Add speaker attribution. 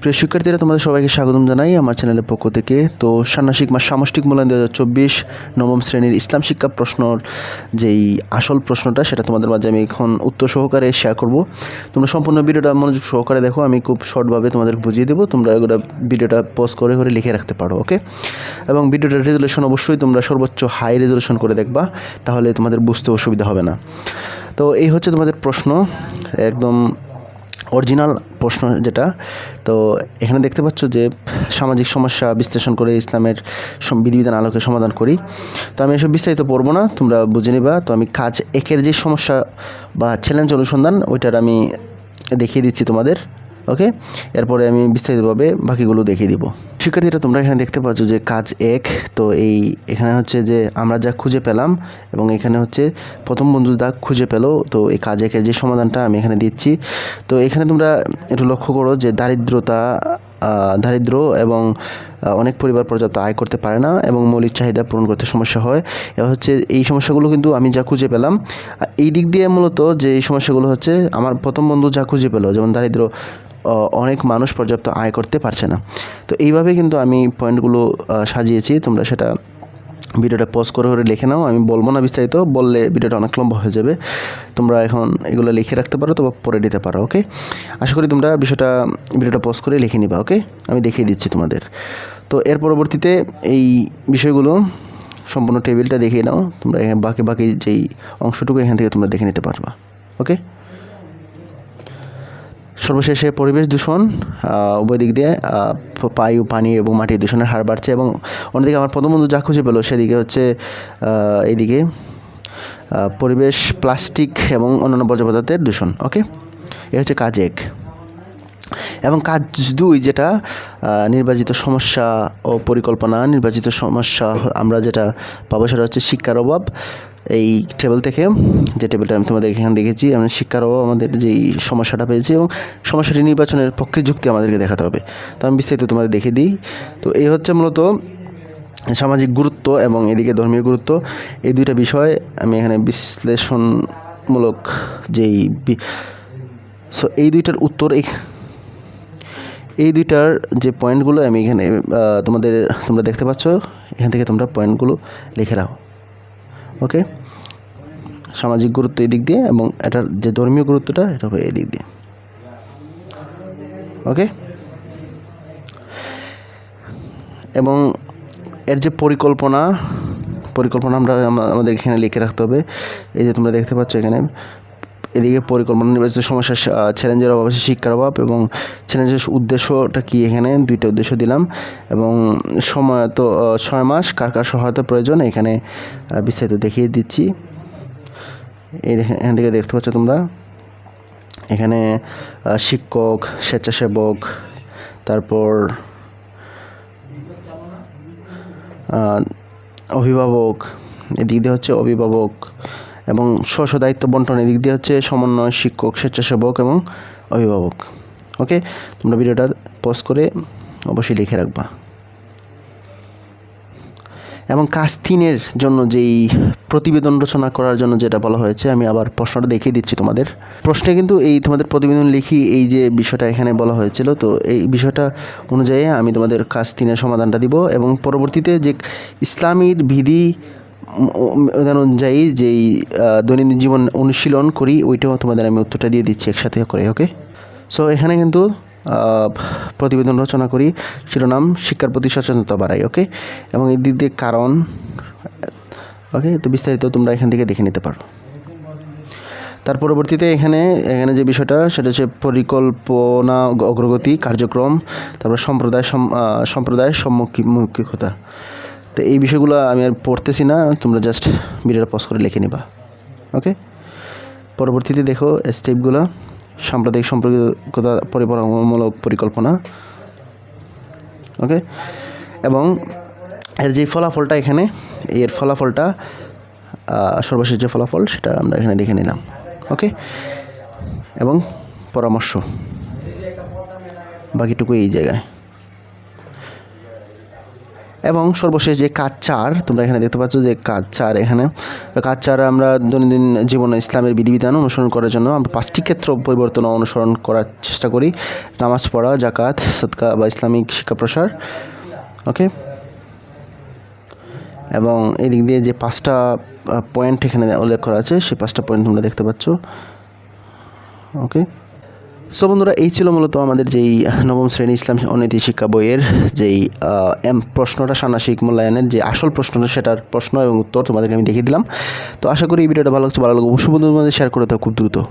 Speaker 1: প্রিয় শিক্ষার্থীরা, তোমাদের সবাইকে স্বাগতম জানাই আমার চ্যানেলের পক্ষ থেকে। তো ষান্মাসিক মাস সামষ্টিক মূল্যায়ন দু হাজার চব্বিশ নবম শ্রেণির ইসলাম শিক্ষা প্রশ্নর যেই আসল প্রশ্নটা, সেটা তোমাদের মাঝে আমি এখন উত্তর সহকারে শেয়ার করব। তোমরা সম্পূর্ণ ভিডিওটা মনোযোগ সহকারে দেখো, আমি খুব শর্টভাবে তোমাদের বুঝিয়ে দেবো। তোমরা এগুলো ভিডিওটা পজ করে করে লিখে রাখতে পারো ওকে এবং ভিডিওটার রেজলিউশন অবশ্যই তোমরা সর্বোচ্চ হাই রেজলিউশন করে দেখবা, তাহলে তোমাদের বুঝতে অসুবিধা হবে না। তো এই হচ্ছে তোমাদের প্রশ্ন। একদম অরিজিনাল প্রশ্ন যেটা, তো এখানে দেখতে পাচ্ছ যে সামাজিক সমস্যা বিশ্লেষণ করে ইসলামের বিধিবিধান আলোকে সমাধান করি। তো আমি এসব বিস্তারিত পড়ব না, তোমরা বুঝে নিবা। তো আমি কাজ একের যে সমস্যা বা চ্যালেঞ্জ অনুসন্ধান, ওইটার আমি দেখিয়ে দিচ্ছি তোমাদের। ওকে এরপরে আমি বিস্তারিতভাবে বাকিগুলো দেখিয়ে দিব। শিক্ষার্থীরা, তোমরা এখানে দেখতে পাচ্ছ যে কাজ এক, তো এই এখানে হচ্ছে যে আমরা যা খুঁজে পেলাম এবং এখানে হচ্ছে প্রথম বন্ধু যা খুঁজে পেল, তো এই কাজ একের যে সমাধানটা আমি এখানে দিচ্ছি। তো এখানে তোমরা একটু লক্ষ্য করো যে দারিদ্রতা দারিদ্র এবং অনেক পরিবার পর্যাপ্ত আয় করতে পারে না এবং মৌলিক চাহিদা পূরণ করতে সমস্যা হয়। এবার হচ্ছে এই সমস্যাগুলো কিন্তু আমি যা খুঁজে পেলাম এই দিক দিয়ে মূলত যে এই সমস্যাগুলো হচ্ছে, আমার প্রথম বন্ধু যা খুঁজে পেল, যেমন দারিদ্র অনেক মানুষ পর্যাপ্ত আয় করতে পারছে না। তো এইভাবে কিন্তু আমি পয়েন্টগুলো সাজিয়েছি। তোমরা সেটা ভিডিওটা পজ করে করে লিখে নাও। আমি বলব না বিস্তারিত, বললে ভিডিওটা অনেক লম্বা হয়ে যাবে। তোমরা এখন এগুলো লিখে রাখতে পারো তো পরে দিতে পারো ওকে আশা করি তোমরা বিষয়টা ভিডিওটা পজ করে লিখে নিবা ওকে আমি দেখিয়ে দিচ্ছি তোমাদের। তো এর পরবর্তীতে এই বিষয়গুলো সম্পূর্ণ টেবিলটা দেখিয়ে নাও। তোমরা বাকি বাকি যেই অংশটুকু এখান থেকে তোমরা দেখে নিতে পারবা ওকে সর্বশেষে পরিবেশ দূষণ উভয় দিক দিয়ে আহ, প- বায়ু পানি এবং মাটির দূষণের হার বাড়ছে এবং অন্যদিকে আমার প্রথম বন্ধু যা খুঁজে পেল সেদিকে হচ্ছে এইদিকে পরিবেশ প্লাস্টিক এবং অন্যান্য বর্জ্য পদার্থের দূষণ ওকে? এ হচ্ছে কাজ এক। এবং কাজ দুই যেটা নির্বাচিত সমস্যা ও পরিকল্পনা নির্বাচিত সমস্যা আমরা যেটা পাবো সেটা হচ্ছে শিক্ষার অভাব এই টেবিল থেকে, যে টেবিলটা আমি তোমাদের এখানে দেখেছি, আমি শিক্ষার অভাব আমাদের যেই সমস্যাটা পেয়েছি এবং সমস্যাটি নির্বাচনের পক্ষে যুক্তি আমাদেরকে দেখাতে হবে। তো আমি বিস্তারিত তোমাদের দেখে দিই। তো এই হচ্ছে মূলত সামাজিক গুরুত্ব এবং এদিকে ধর্মীয় গুরুত্ব। এই দুইটা বিষয় আমি এখানে বিশ্লেষণমূলক যেই সো এই দুইটার উত্তর এই এই দুইটার যে পয়েন্টগুলো আমি এখানে তোমাদের, তোমরা দেখতে পাচ্ছ, এখান থেকে তোমরা পয়েন্টগুলো লিখে রাখো ওকে? সামাজিক গুরুত্ব এই দিক দিয়ে এবং এটার যে ধর্মীয় গুরুত্বটা, এটা হবে এই দিক দিয়ে। ওকে? এবং এর যে পরিকল্পনা পরিকল্পনা আমরা- আমাদের এখানে লিখে রাখতে হবে। এই যে তোমরা দেখতে পাচ্ছ এখানে এদিকে পরিকল্পনা নির্বাচিত সমস্যা চ্যালেঞ্জের অভাব আছে শিক্ষার অভাব এবং চ্যালেঞ্জের উদ্দেশ্যটা কি এখানে? দুইটা উদ্দেশ্য দিলাম এবং সময় তো ছয় মাস, কার কার সহায়তা প্রয়োজন এখানে বিস্তারিত দেখিয়ে দিচ্ছি। এই এখান থেকে দেখতে পাচ্ছ তোমরা, এখানে শিক্ষক, স্বেচ্ছাসেবক, তারপর অভিভাবক, এদিক দিয়ে হচ্ছে অভিভাবক এবং স্ব দায়িত্ব বন্টন এদিক দিয়ে হচ্ছে সমন্বয়, শিক্ষক, স্বেচ্ছাসেবক এবং অভিভাবক। ওকে? তোমরা ভিডিওটা পোস্ট করে অবশ্যই লিখে রাখবা। এবং কাজ তিনের জন্য যেই প্রতিবেদন রচনা করার জন্য যেটা বলা হয়েছে, আমি আবার প্রশ্নটা দেখিয়ে দিচ্ছি তোমাদের। প্রশ্নে কিন্তু এই তোমাদের প্রতিবেদন লিখি এই যে বিষয়টা এখানে বলা হয়েছিল, তো এই বিষয়টা অনুযায়ী আমি তোমাদের কাজ তিনের সমাধানটা দিব এবং পরবর্তীতে যে ইসলামীর বিধি অনুযায়ী যেই দৈনন্দিন জীবন অনুশীলন করি ওইটাও তোমাদের আমি উত্তরটা দিয়ে দিচ্ছি একসাথে করে ওকে সো এখানে কিন্তু প্রতিবেদন রচনা করি শিরোনাম শিক্ষার প্রতি সচেতনতা বাড়াই ওকে এবং এই দিক দিয়ে কারণ ওকে তো বিস্তারিত তোমরা এখান থেকে দেখে নিতে পারো। তার পরবর্তীতে এখানে এখানে যে বিষয়টা সেটা হচ্ছে পরিকল্পনা অগ্রগতি কার্যক্রম তারপর সম্প্রদায় সম- আহ, সম্প্রদায়ের সম্মুখীনতা তো এই বিষয়গুলো আমি আর পড়তেছি না, তোমরা জাস্ট ভিডিওটা পজ করে লিখে নিবা ওকে পরবর্তীতে দেখো স্টেপগুলো সাম্প্রদায়িক সম্পর্কিততা পরিকল্পনামূলক পরিকল্পনা ওকে এবং এর যে ফলাফলটা এখানে, এর ফলাফলটা সর্বশেষ যে ফলাফল সেটা আমরা এখানে দেখে নিলাম ওকে এবং পরামর্শ বাকিটুকু এই জায়গায়। এবং সর্বশেষ যে কাজ চার, তোমরা এখানে দেখতে পাচ্ছ যে কাজ চার এখানে। তো কাজ চার আমরা দৈনন্দিন জীবনে ইসলামের বিধিবিধান অনুসরণ করার জন্য আমরা পাঁচটি ক্ষেত্র পরিবর্তন অনুসরণ করার চেষ্টা করি। নামাজ পড়া জাকাত সৎকা বা ইসলামিক শিক্ষা প্রসার। ওকে? এবং এই দিক দিয়ে যে পাঁচটা পয়েন্ট এখানে উল্লেখ করা আছে, সেই পাঁচটা পয়েন্ট তোমরা দেখতে পাচ্ছ। ওকে? সো বন্ধুরা, এই ছিল মূলত আমাদের যেই নবম শ্রেণি ইসলাম অনীতি শিক্ষা বইয়ের যেই এম প্রশ্নটা সানা ষান্মাসিক মূল্যায়নের যে আসল প্রশ্নটা সেটার প্রশ্ন এবং উত্তর তোমাদেরকে আমি দেখিয়ে দিলাম। তো আশা করি এই ভিডিওটা ভালো লাগছে, ভালো লাগবে অবশ্যই বন্ধুদের মধ্যে শেয়ার করে দাও খুব দ্রুত।